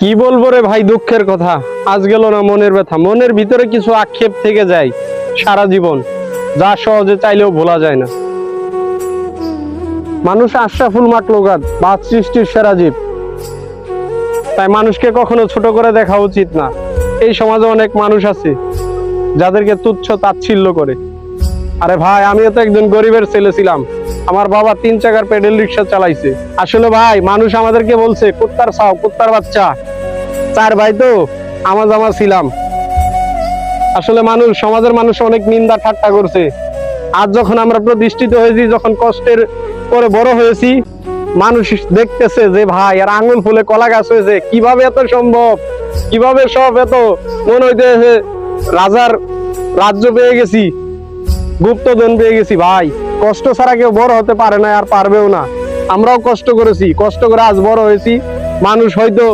কি বলব রে ভাই দুঃখের কথা? আজ গেল না মনের ব্যথা। মনের ভিতরে কিছু আক্ষেপ থেকে যায় সারা জীবন। যা সহজে চাইলেও ভোলা যায় না। মানুষ আশরাফুল মাকলুকাত বা সৃষ্টির সেরা জীব। তাই মানুষকে কখনো ছোট করে দেখা উচিত না। এই সমাজে অনেক মানুষ আছে, যাদেরকে তুচ্ছ তাচ্ছিল্য করে। আরে ভাই, আমিও তো একজন গরিবের ছেলে ছিলাম। আমার বাবা তিন চাকার পেডেল রিক্সা চালাইছে। আসলে ভাই, মানুষ আমাদেরকে বলছে, কুত্তার সাও কুত্তার বাচ্চা। চার ভাই তো আমা জামা ছিলাম। আসলে মানুষ, সমাজের মানুষ অনেক নিন্দা ঠাট্টা করছে। আজ যখন আমরা প্রতিষ্ঠিত হয়েছি, যখন কষ্টের পরে বড় হয়েছি, মানুষ দেখতেছে যে ভাই, আর আঙুল ফুলে কলা গাছ হয়েছে। কীভাবে এত সম্ভব? কীভাবে সব এত মনে হইতেছে রাজার রাজ্য পেয়ে গেছি, গুপ্তধন পেয়ে গেছি, ভাই। কষ্ট ছাড়া কেউ বড় হতে পারে না, আর পারবেও না। আমরাও কষ্ট করেছি, কষ্ট করে আজ বড় হয়েছি। মানুষ হয়তো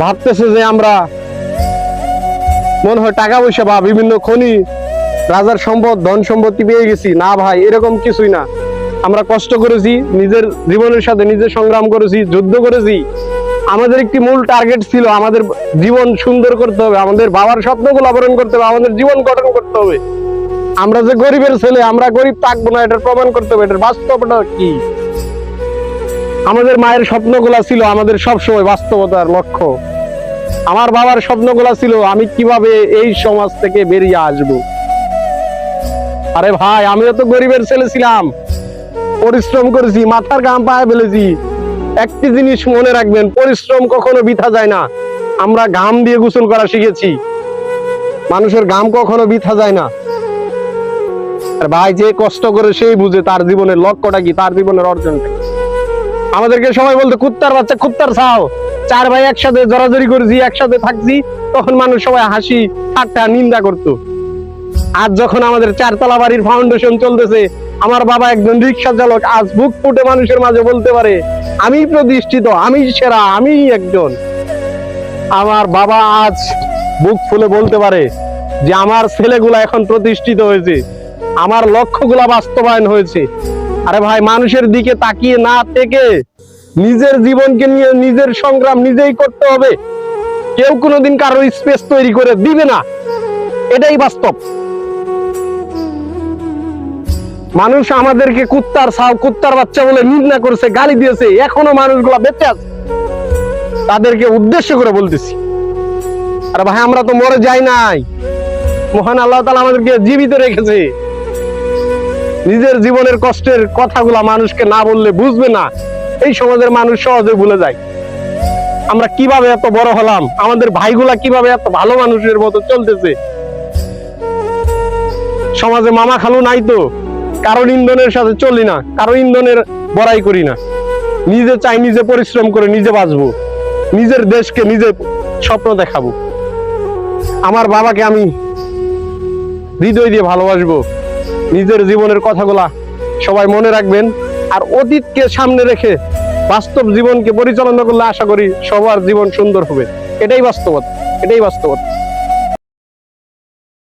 ভাবতেছে যে আমরা মনে হয় টাকা পয়সা বা বিভিন্ন খনি, রাজার সম্পদ, ধন সম্পত্তি পেয়ে গেছি। না ভাই, এরকম কিছুই না। আমরা কষ্ট করেছি, নিজের জীবনের সাথে নিজে সংগ্রাম করেছি, যুদ্ধ করেছি। আমাদের একটি মূল টার্গেট ছিল আমাদের জীবন সুন্দর করতে হবে, আমাদের বাবার স্বপ্নগুলো পূরণ করতে হবে, আমাদের জীবন গঠন করতে হবে। আমরা যে গরিবের ছেলে, আমরা গরিব থাকব না, এটার প্রমাণ করতে হবে। এটার বাস্তবটা কি? আমাদের মায়ের স্বপ্নগুলা ছিল আমাদের সবসময় বাস্তবতার লক্ষ্য। আমার বাবার স্বপ্নগুলা ছিল, আমি কীভাবে এই সমাজ থেকে বেরিয়ে আসব? আরে ভাই, আমিও তো গরিবের ছেলে ছিলাম। পরিশ্রম করেছি, মাথার গাম পায়ে ফেলেছি। একটি জিনিস মনে রাখবেন, পরিশ্রম কখনো বৃথা যায় না। আমরা ঘাম দিয়ে গোসল করা শিখেছি। মানুষের ঘাম কখনো বৃথা যায় না। আর ভাই যে কষ্ট করে সেই বুঝে তার জীবনের লক্ষ্যটা কি? তার জীবনের অর্জনটা। আমাদেরকে সবাই বলতো, কুত্তার বাচ্চা, কুত্তার ছাও চার ভাই একসাথে জড়াজড়ি করেছি, একসাথে থাকছি, তখন মানুষ সবাই হাসি, ঠাট্টা, নিন্দা করতো। আজ যখন আমাদের চারতলা বাড়ির ফাউন্ডেশন চলতেছে, আমার বাবা একজন রিক্সা চালক, আজ বুক ফুটে মানুষের মাঝে বলতে পারে, আমি প্রতিষ্ঠিত, আমি সেরা আমি একজন। আমার বাবা আজ বুক ফুলে বলতে পারে যে, আমার ছেলেগুলা এখন প্রতিষ্ঠিত হয়েছে। আমার লক্ষ্যগুলা বাস্তবায়ন হয়েছে। আরে ভাই, মানুষের দিকে তাকিয়ে না থেকে নিজের জীবনকে নিয়ে নিজের সংগ্রাম নিজেই করতে হবে। কেউ কোনোদিন কারও স্পেস তৈরি করে দিবে না। এটাই বাস্তব। মানুষ আমাদেরকে কুত্তার ছাও কুত্তার বাচ্চা বলে নিন্দা করেছে, গালি দিয়েছে। এখনও মানুষগুলা বেঁচে আছে। তাদেরকে উদ্দেশ্য করে বলতেছি। আর ভাই, আমরা তো মরে যাই নাই। মহান আল্লাহ তালা আমাদেরকে জীবিত রেখেছে। নিজের জীবনের কষ্টের কথাগুলা মানুষকে না বললে বুঝবে না। এই সমাজের মানুষ সহজে ভুলে যায়। আমরা কীভাবে এত বড় হলাম? আমাদের ভাইগুলা কীভাবে এত ভালো মানুষের মতো চলতেছে? সমাজে মামা খালু নাই তো? কারোর ইন্ধনের সাথে চলি না কারও ইন্ধনের বড়াই করি না। নিজে চাই নিজে পরিশ্রম করে নিজে বাঁচবো। নিজের দেশকে নিজে স্বপ্ন দেখাবো। আমার বাবাকে আমি হৃদয় দিয়ে ভালোবাসবো। নিজের জীবনের কথাগুলা সবাই মনে রাখবেন আর অতীতকে সামনে রেখে বাস্তব জীবনকে পরিচালনা করলে আশা করি সবার জীবন সুন্দর হবে। এটাই বাস্তবতা এটাই বাস্তবতা।